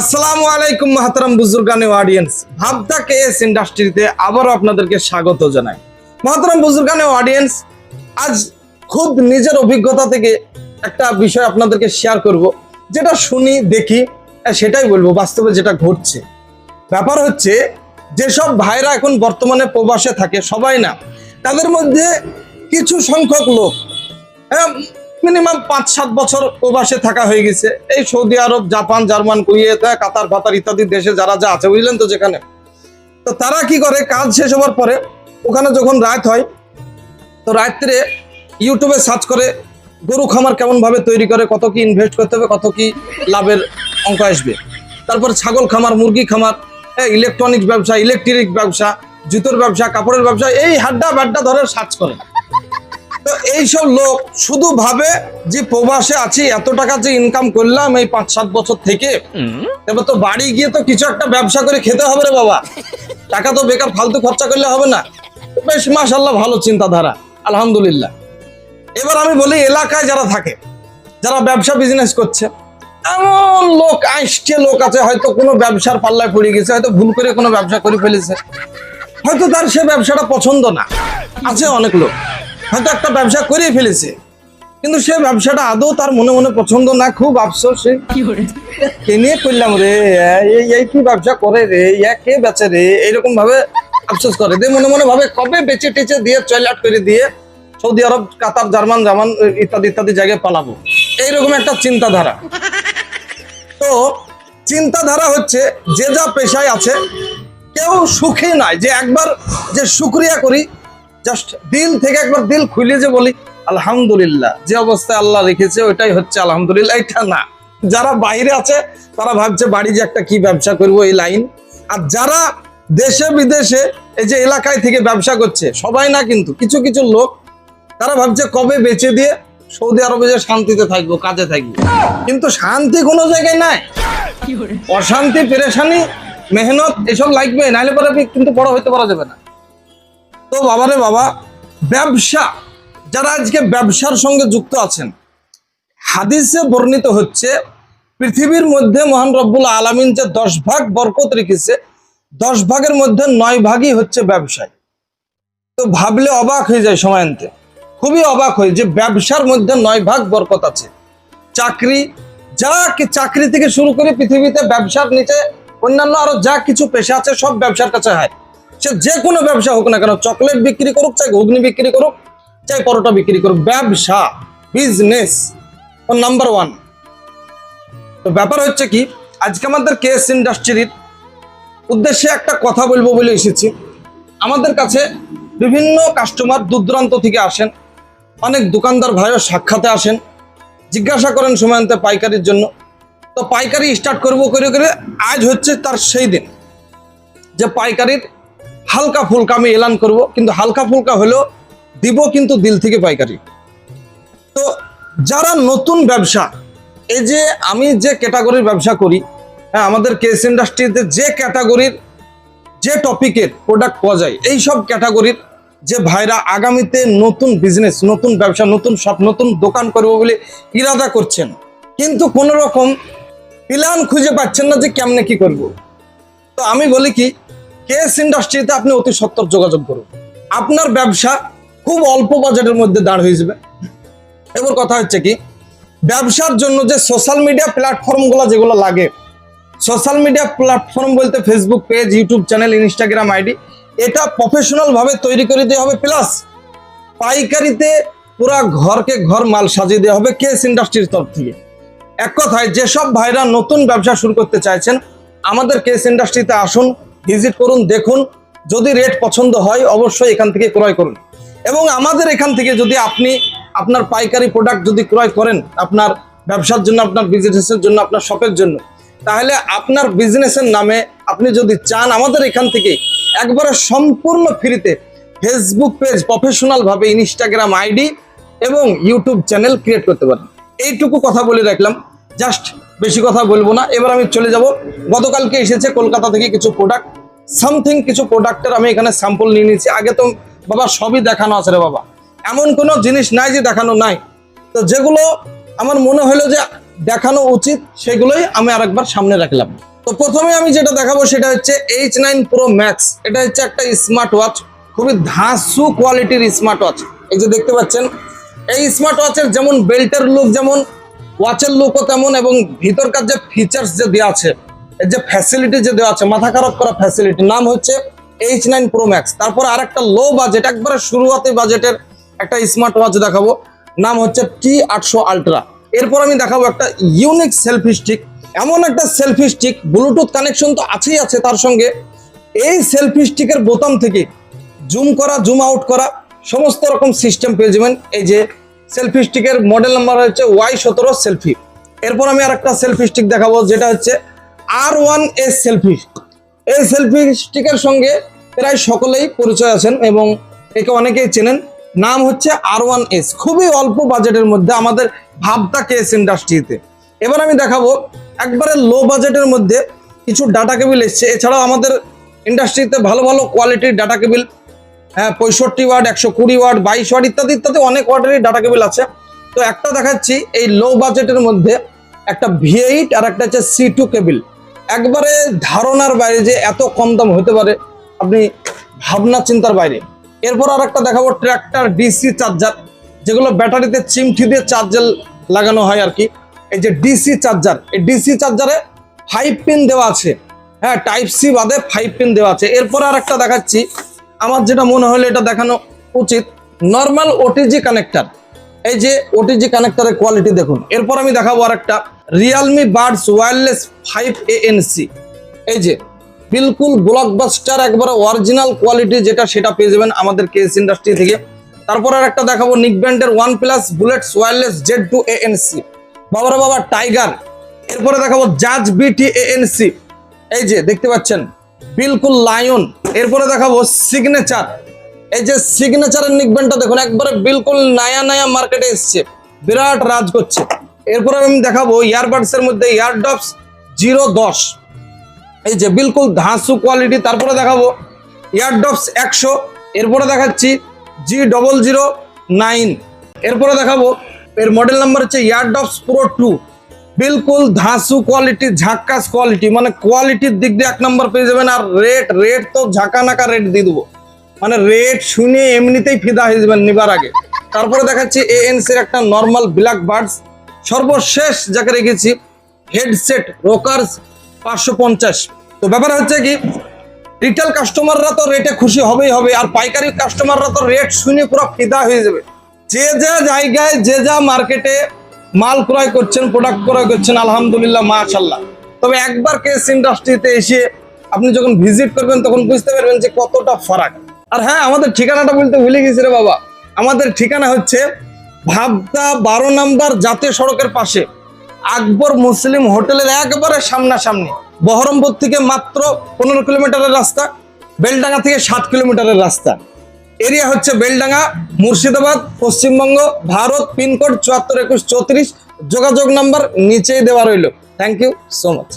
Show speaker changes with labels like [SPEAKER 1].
[SPEAKER 1] আসসালামু আলাইকুম মাহতারাম বুজুর্গানে audience ভাবতা KS ইন্ডাস্ট্রিতে আবারও আপনাদেরকে স্বাগত জানাই। মাহতারাম বুজুর্গানে অডিয়েন্স আজ খুব নিজের অভিজ্ঞতা থেকে একটা বিষয় আপনাদেরকে শেয়ার করব, যেটা শুনি, দেখি সেটাই বলব, বাস্তবে যেটা ঘটছে। ব্যাপার হচ্ছে, যেসব ভাইরা এখন বর্তমানে প্রবাসে থাকে, সবাই না, তাদের মধ্যে কিছু সংখ্যক লোক মিনিমাম পাঁচ, সাত বছর প্রবাসে থাকা হয়ে গেছে। এই Saudi Arab, Japan, German, Kuwait, Qatar ফাতার ইত্যাদি দেশে যারা যা আছে, বুঝলেন তো যেখানে। তো তারা কি করে? কাজ শেষ হওয়ার পরে ওখানে যখন রাত হয়, তো রাত্রে ইউটিউবে সার্চ করে গরু খামার কেমন ভাবে তৈরি করে, কত কি ইনভেস্ট করতে হবে, কত কি লাভের অঙ্ক আসবে। তারপর ছাগল খামার, মুরগি খামার ইলেকট্রনিক্স ব্যবসা ইলেকট্রিক ব্যবসা, জুতোর ব্যবসা, কাপড়ের ব্যবসা, এই হাড্ডা বাড্ডা ধরে সার্চ করে। তো এইসব লোক শুধু ভাবে যে প্রবাসে আছি, এত টাকা যে ইনকাম করলাম এই পাঁচ, সাত বছর থেকে। এবার তো বাড়ি গিয়ে তো কিছু একটা ব্যবসা করে খেতে হবে রে বাবা। টাকা তো বেকার ফালতু খরচা করলে হবে না। বেশ মাশাল্লাহ ভালো চিন্তাধারা, আলহামদুলিল্লাহ। এবার আমি বলি, এলাকায় যারা থাকে, যারা ব্যবসা বিজনেস করছে, এমন লোক আইসকে লোক আছে, হয়তো কোনো ব্যবসার পাল্লায় পড়ে গেছে, হয়তো ভুল করে কোনো ব্যবসা করে ফেলেছে। হয়তো তার সে ব্যবসাটা পছন্দ না। আছে অনেক লোক। হয়তো একটা ব্যবসা করে ফেলেছে। কিন্তু সে ব্যবসাটা আদৌ তার মনে মনে পছন্দ না খুব আফসোস। সে কেনে করলাম রে? এই কি ব্যবসা করে রে? ইয়া কে বেচে রে? এইরকম ভাবে আফসোস করে। দিয়ে মনে মনে ভাবে কবে বেচে টেচে দিয়ে চয়লাট করে দিয়ে সৌদি আরব কাতার জার্মান জামান ইত্যাদি ইত্যাদি জায়গায় পালাবো। এইরকম একটা চিন্তাধারা। তো চিন্তাধারা হচ্ছে যে যা পেশায় আছে কেউ সুখী নাই যে একবার যে শুক্রিয়া করি জাস্ট দিল থেকে একবার দিল খুলে যে বলি আলহামদুলিল্লাহ। যে অবস্থায় আল্লাহ রেখেছে ওইটাই হচ্ছে আলহামদুলিল্লাহ। এটা না। যারা বাইরে আছে তারা ভাবছে বাড়ি যে একটা কি ব্যবসা করব এই লাইন? আর যারা দেশে বিদেশে এই যে এলাকায় থেকে ব্যবসা করছে সবাই না কিন্তু কিছু কিছু লোক তারা ভাবছে কবে বেচে দিয়ে সৌদি আরবে যে শান্তিতে থাকব কাজে থাকব? কিন্তু শান্তি কোনো জায়গায় নাই। অশান্তি পেরেশানি মেহনত এসব লাগবে নাহলে পরে আপনি কিন্তু বড় হইতে পারা যাবে না। তো বাবারে বাবা, ব্যবসা, যারা আজকে ব্যবসার সঙ্গে যুক্ত আছেন, হাদিসে বর্ণিত হচ্ছে, পৃথিবীর মধ্যে মহান রব্বুল আলমিন যে দশ ভাগ বরকত রেখেছে, দশ ভাগের মধ্যে নয় ভাগই হচ্ছে ব্যবসায়। তো ভাবলে অবাক হয়ে যায় সময়ান্তে। খুবই অবাক হয় যে ব্যবসার মধ্যে নয় ভাগ বরকত আছে। চাকরি, যা চাকরি থেকে শুরু করে পৃথিবীতে ব্যবসার নিচে অন্যান্য আরও যা কিছু পেশা আছে, সব ব্যবসার কাছে হয়। সে যে কোনো ব্যবসা হোক না কেন, চকলেট বিক্রি করুক, চাই ঘুগনি বিক্রি করুক, চাই পরোটা বিক্রি করুক, ব্যবসা বিজনেস নাম্বার ওয়ান তো ব্যাপার হচ্ছে কি, আজকে আমাদের কেএস ইন্ডাস্ট্রির উদ্দেশ্যে একটা কথা বলব বলে এসেছি। আমাদের কাছে বিভিন্ন কাস্টমার দূরদূরান্ত থেকে আসেন, অনেক দোকানদার ভাইও সাক্ষাতে আসেন, জিজ্ঞাসা করেন সময়ন্তে পাইকারির জন্য। তো পাইকারি স্টার্ট করব করে করে আজ হচ্ছে তার সেই দিন, যে পাইকারির হালকা ফুলকা আমি এলান করব, কিন্তু হালকা ফুলকা হলেও দিব কিন্তু দিল থেকে পাইকারি। তো যারা নতুন ব্যবসা, এই যে আমি যে ক্যাটাগরির ব্যবসা করি হ্যাঁ আমাদের কেস ইন্ডাস্ট্রিতে যে ক্যাটাগরির যে টপিকের প্রোডাক্ট পাওয়া যায় এই সব ক্যাটাগরির যে ভাইরা আগামীতে নতুন বিজনেস নতুন ব্যবসা, নতুন সব নতুন দোকান করব বলে ইরাদা করছেন, কিন্তু কোনো রকম প্ল্যান খুঁজে পাচ্ছেন না যে কেমনে কি করব। তো আমি বলি কি কেস ইন্ডাস্ট্রিতে আপনি অতি সত্তর যোগাযোগ করুন। আপনার ব্যবসা খুব অল্প বাজেটের মধ্যে দাঁড় হয়ে যাবে। এবার কথা হচ্ছে কি, ব্যবসার জন্য যে সোশ্যাল মিডিয়া প্ল্যাটফর্মগুলো যেগুলো লাগে সোশ্যাল মিডিয়া প্ল্যাটফর্ম বলতে Facebook page YouTube channel Instagram ID এটা প্রফেশনাল ভাবে তৈরি করে দেওয়া হবে প্লাস পাইকারিতে পুরা ঘরকে ঘর মাল সাজিয়ে দেওয়া হবে কেস ইন্ডাস্ট্রির তরফ থেকে। এক কথায়, যেসব ভাইরা নতুন ব্যবসা শুরু করতে চাইছেন, আমাদের কেস ইন্ডাস্ট্রিতে আসুন ভিজিট করুন, দেখুন। যদি রেট পছন্দ হয়, অবশ্যই এখান থেকে ক্রয় করুন। এবং আমাদের এখান থেকে যদি আপনি আপনার পাইকারি প্রোডাক্ট যদি ক্রয় করেন, আপনার ব্যবসার জন্য, আপনার বিজনেসের জন্য, আপনার শপের জন্য, তাহলে আপনার বিজনেসের নামে আপনি যদি চান, আমাদের এখান থেকে একবারে সম্পূর্ণ ফ্রিতে ফেসবুক পেজ প্রফেশনালভাবে ইনস্টাগ্রাম আইডি এবং ইউটিউব চ্যানেল ক্রিয়েট করতে পারেন। এইটুকু কথা বলে রাখলাম। জাস্ট বেশি কথা বলব না। এবার আমি চলে যাব। গতকালকে এসেছে কলকাতা থেকে কিছু প্রোডাক্ট সামথিং কিছু প্রোডাক্টের আমি এখানে স্যাম্পল নিয়ে নিয়েছি। আগে তো বাবা সবই দেখানো আছে রে বাবা। এমন কোনো জিনিস নাই যে দেখানো নাই। তো যেগুলো আমার মনে হলো যে দেখানো উচিত, সেগুলোই আমি আরেকবার সামনে রাখলাম। তো প্রথমে আমি যেটা দেখাবো সেটা হচ্ছে এইচ নাইন প্রো ম্যাক্স এটা হচ্ছে একটা স্মার্ট ওয়াচ খুবই ধাসু কোয়ালিটির স্মার্ট ওয়াচ এই যে দেখতে পাচ্ছেন, এই স্মার্ট ওয়াচের যেমন বেল্টের লুক যেমন ওয়াচের লুকও তেমন এবং ভিতরকার যে ফিচার্স যে দেওয়া আছে, এর যে ফ্যাসিলিটি যে দেওয়া আছে, মাথা খারাপ করা ফ্যাসিলিটি নাম হচ্ছে এইচ নাইন প্রো ম্যাক্স তারপর আর একটা লো বাজেট একবারে শুরুয়াতে বাজেটের একটা স্মার্ট ওয়াচ দেখাবো, নাম হচ্ছে টি আটশো আলট্রা এরপর আমি দেখাবো একটা ইউনিক সেলফি স্টিক এমন একটা সেলফি স্টিক ব্লুটুথ কানেকশন তো আছেই আছে তার সঙ্গে। এই সেলফি স্টিকের বোতাম থেকে জুম করা জুম আউট করা, সমস্ত রকম সিস্টেম পেয়ে যাবেন। এই যে সেলফি স্টিকের মডেল নাম্বার হচ্ছে ওয়াই সতেরো সেলফি এরপর আমি আর একটা সেলফি স্টিক দেখাবো, যেটা হচ্ছে আর ওয়ান এস সেলফি এই সেলফি স্টিকের সঙ্গে প্রায় সকলেই পরিচয় আছেন এবং একে অনেকেই চেনেন। নাম হচ্ছে আর ওয়ান এস খুবই অল্প বাজেটের মধ্যে আমাদের ভাবতা কেস ইন্ডাস্ট্রিতে এবার আমি দেখাবো, একবারে লো বাজেটের মধ্যে কিছু ডাটা কেবিল এসছে। এছাড়াও আমাদের ইন্ডাস্ট্রিতে ভালো ভালো কোয়ালিটির ডাটা কেবিল হ্যাঁ পঁয়ষট্টি ওয়াট একশো কুড়ি ওয়াট বাইশ ওয়াট ইত্যাদি ইত্যাদি অনেক ওয়াটেরই ডাটা কেবিল আছে। তো একটা দেখাচ্ছি, এই লো বাজেটের মধ্যে একটা ভি এইট আর একটা হচ্ছে সি টু কেবিল একবারে ধারণার বাইরে যে এত কম দাম হতে পারে, আপনি ভাবনা চিন্তার বাইরে। এরপর আর একটা দেখাবো ট্র্যাক্টর ডিসি চার্জার যেগুলো ব্যাটারিতে চিমঠি দিয়ে চার্জার লাগানো হয় আর কি। এই যে ডিসি চার্জার এই ডিসি চার্জারে ফাইভ পিন দেওয়া আছে। হ্যাঁ টাইপ সি বাদে ফাইভ পিন দেওয়া আছে। এরপর আর একটা দেখাচ্ছি আমার যেটা মনে হলো এটা দেখানো উচিত। নর্মাল ওটিজি কানেক্টর এই যে ওটিজি কানেক্টরের কোয়ালিটি দেখুন। এরপর আমি দেখাবো আর একটা Realme buds wireless five ANC এই যে, বিলকুল ব্লকবাস্টার একবারে অরিজিনাল কোয়ালিটি যেটা সেটা পেয়ে যাবেন আমাদের কেস ইন্ডাস্ট্রি থেকে। তারপর আর একটা দেখাবো নিক ব্র্যান্ডের OnePlus bullets wireless Z two ANC বাবারে বাবা টাইগার এরপরে দেখাবো জাজ বিটি এএনসি এই যে, দেখতে পাচ্ছেন? বিলকুল লায়ন এরপরে দেখাবো সিগনেচার এই যে সিগনেচারের নিকবেনটা দেখুন, একবারে বিলকুল নায়া নায়া মার্কেটে এসছে। বিরাট রাজ করছে। এরপরে আমি দেখাবো এর মধ্যে ইয়ারডপস জিরো দশ। এই যে বিলকুল ধাঁসু কোয়ালিটি তারপরে দেখাবো ইয়ারডপস একশো। এরপরে দেখাচ্ছি জি ডবল জিরো নাইন এরপরে দেখাবো, এর মডেল নাম্বার হচ্ছে ইয়ারডপস প্রো টু বিলকুল ধাসু কোয়ালিটি ঝাক্কাস কোয়ালিটি মানে কোয়ালিটির দিক দিয়ে এক নম্বর পেয়ে যাবেন আর রেট রেট তো ঝাঁকা নাকা রেট দিয়ে দেবো। মানে রেট শুনে এমনিতেই ফিদা হয়ে যাবেন নিবার আগে। তারপরে দেখাচ্ছি এএনসির একটা নর্মাল ব্ল্যাক বার্ডস সর্বশেষ যাকে রেখেছি হেডসেট রোকার্স পাঁচশো পঞ্চাশ। তো ব্যাপার হচ্ছে কি রিটেল কাস্টমাররা তো রেটে খুশি হবেই হবে, আর পাইকারি কাস্টমাররা তো রেট শুনে পুরো ফিদা হয়ে যাবে। যে যা জায়গায়, যে যা মার্কেটে মাল ক্রয় করছেন প্রোডাক্ট ক্রয় করছেন, আলহামদুলিল্লাহ মাশাল্লাহ তবে একবার কেস ইন্ডাস্ট্রিতে এসে আপনি যখন ভিজিট করবেন, তখন বুঝতে পারবেন যে কতটা ফারাক। আর হ্যাঁ আমাদের ঠিকানাটা বলতে ভুলে গেছি রে বাবা। আমাদের ঠিকানা হচ্ছে ভাবদা বারো নাম্বার জাতীয় সড়কের পাশে, আকবর মুসলিম হোটেলের একবারে সামনাসামনি। বহরমপুর থেকে মাত্র পনেরো কিলোমিটারের রাস্তা, বেলডাঙ্গা থেকে সাত কিলোমিটারের রাস্তা। এরিয়া হচ্ছে বেলডাঙ্গা, মুর্শিদাবাদ, পশ্চিমবঙ্গ, ভারত, পিনকোড চুয়াত্তর, একুশ, চৌত্রিশ। যোগাযোগ নাম্বার নিচেই দেওয়া রইল। Thank you so much